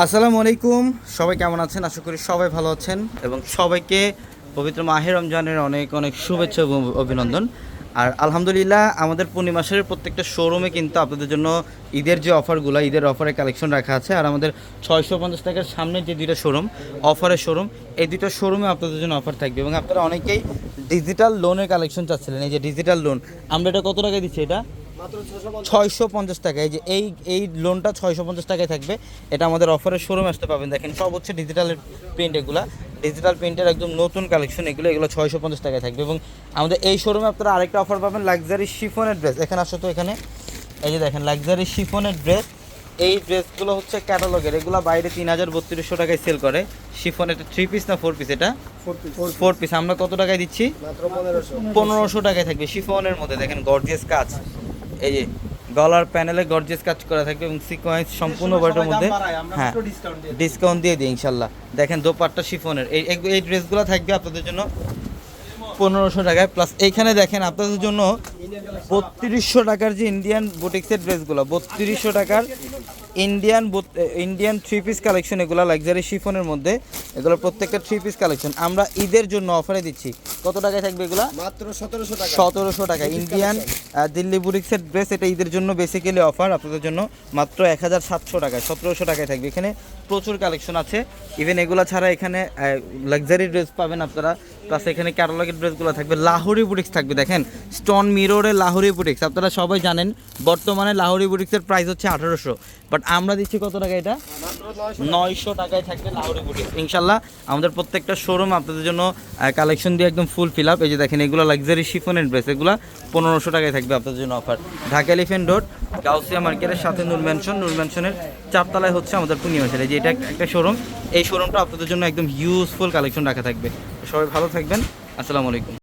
আসসালামু আলাইকুম। সবাই কেমন আছেন? আশা করি সবাই ভালো আছেন এবং সবাইকে পবিত্র মাহে রমজানের অনেক অনেক শুভেচ্ছা এবং অভিনন্দন। আর আলহামদুলিল্লাহ, আমাদের পূর্ণিমাসের প্রত্যেকটা শোরুমে কিন্তু আপনাদের জন্য ঈদের যে অফারগুলো ঈদের অফারের কালেকশন রাখা আছে। আর আমাদের ছয়শো পঞ্চাশ টাকার সামনে যে দুইটা শোরুম অফারের শোরুম এই দুটো শোরুমে আপনাদের জন্য অফার থাকবে। এবং আপনারা অনেকেই ডিজিটাল লোনের কালেকশন চাচ্ছিলেন। এই যে ডিজিটাল লোন আমরা এটা কত টাকায় দিচ্ছি এটা? ছয়শো পঞ্চাশ টাকা। এই যে এই এই লোনটা ছয়শো পঞ্চাশ টাকায় থাকবে। এটা আমাদের অফারের শোরুমে আসতে পাবেন দেখেন সব হচ্ছে ডিজিটালের প্রিন্ট এগুলা। ডিজিটাল প্রিন্টের একদম নতুন কালেকশন এগুলো এগুলো ছয়শো পঞ্চাশ টাকায় থাকবে। এবং আমাদের এই শোরুমে আপনারা আরেকটা অফার পাবেন লাক্সারি শিফনের ড্রেস এখানে আসো তো এখানে। এই যে দেখেন লাক্সারি শিফনের ড্রেস এই ড্রেসগুলো হচ্ছে ক্যাটালগের এগুলো বাইরে তিন হাজার বত্রিশশো টাকায় সেল করে। শিফন এটা থ্রি পিস না ফোর পিস এটা? ফোর পিস আমরা কত টাকায় দিচ্ছি? পনেরোশো। টাকায় থাকবে। শিফনের মধ্যে। দেখেন গর্জিয়াস কাজ। এই যে গলার প্যানেলে গর্জেস কাজ করা থাকবে এবং সিকোয়েন্স সম্পূর্ণ বইটার মধ্যে হ্যাঁ ডিসকাউন্ট দিয়ে দিই। ইনশাল্লাহ। দেখেন দোপাট্টা শিফনের এই এই- এই ড্রেসগুলো থাকবে আপনাদের জন্য পনেরোশো টাকায়। প্লাস এইখানে দেখেন আপনাদের জন্য বত্রিশশো টাকার যে ইন্ডিয়ান বুটিক্সের ড্রেসগুলো বত্রিশশো টাকার Indian Indian three piece collection এগুলো লাক্সারি শিফনের মধ্যে এগুলো প্রত্যেকটা থ্রি পিস কালেকশন আমরা ঈদের জন্য অফারে দিচ্ছি। কত টাকায় থাকবে এগুলো? মাত্র সতেরোশো টাকা। সতেরোশো টাকা। ইন্ডিয়ান দিল্লি বুটিক্সের ড্রেস এটা ঈদের জন্য বেসিক্যালি অফার আপনাদের জন্য মাত্র এক হাজার সাতশো টাকায় সতেরোশো টাকায় থাকবে। এখানে প্রচুর কালেকশন আছে। ইভেন এগুলো ছাড়া এখানে লাক্সারি ড্রেস পাবেন আপনারা। প্লাস এখানে ক্যাটালগের ড্রেসগুলো থাকবে। লাহোরি বুটিক্স থাকবে। দেখেন স্টোন মিররে লাহোরি বুটিক্স আপনারা সবাই জানেন বর্তমানে লাহোরি বুটিক্সের প্রাইস হচ্ছে আঠারোশো। বাট আমরা দিচ্ছি কত টাকা এটা? নয়শো টাকায় থাকবে লাহোরি বুটিক ইনশাল্লাহ আমাদের প্রত্যেকটা শোরুম আপনাদের জন্য কালেকশন দিয়ে একদম ফুল ফিল আপ এই যে দেখেন, এগুলো লাক্সারি শিফনের ড্রেস এগুলো পনেরোশো টাকায় থাকবে আপনাদের জন্য offer Dhaka elephant road Gausia মার্কেটের সাথে নূর ম্যানশন নূর ম্যানশনের চারতলায় হচ্ছে আমাদের পূর্ণিমা যে এটা একটা শোরুম এই শোরুমটা আপনাদের জন্য একদম ইউজফুল কালেকশন রাখা থাকবে। সবাই ভালো থাকবেন। আসসালামু আলাইকুম।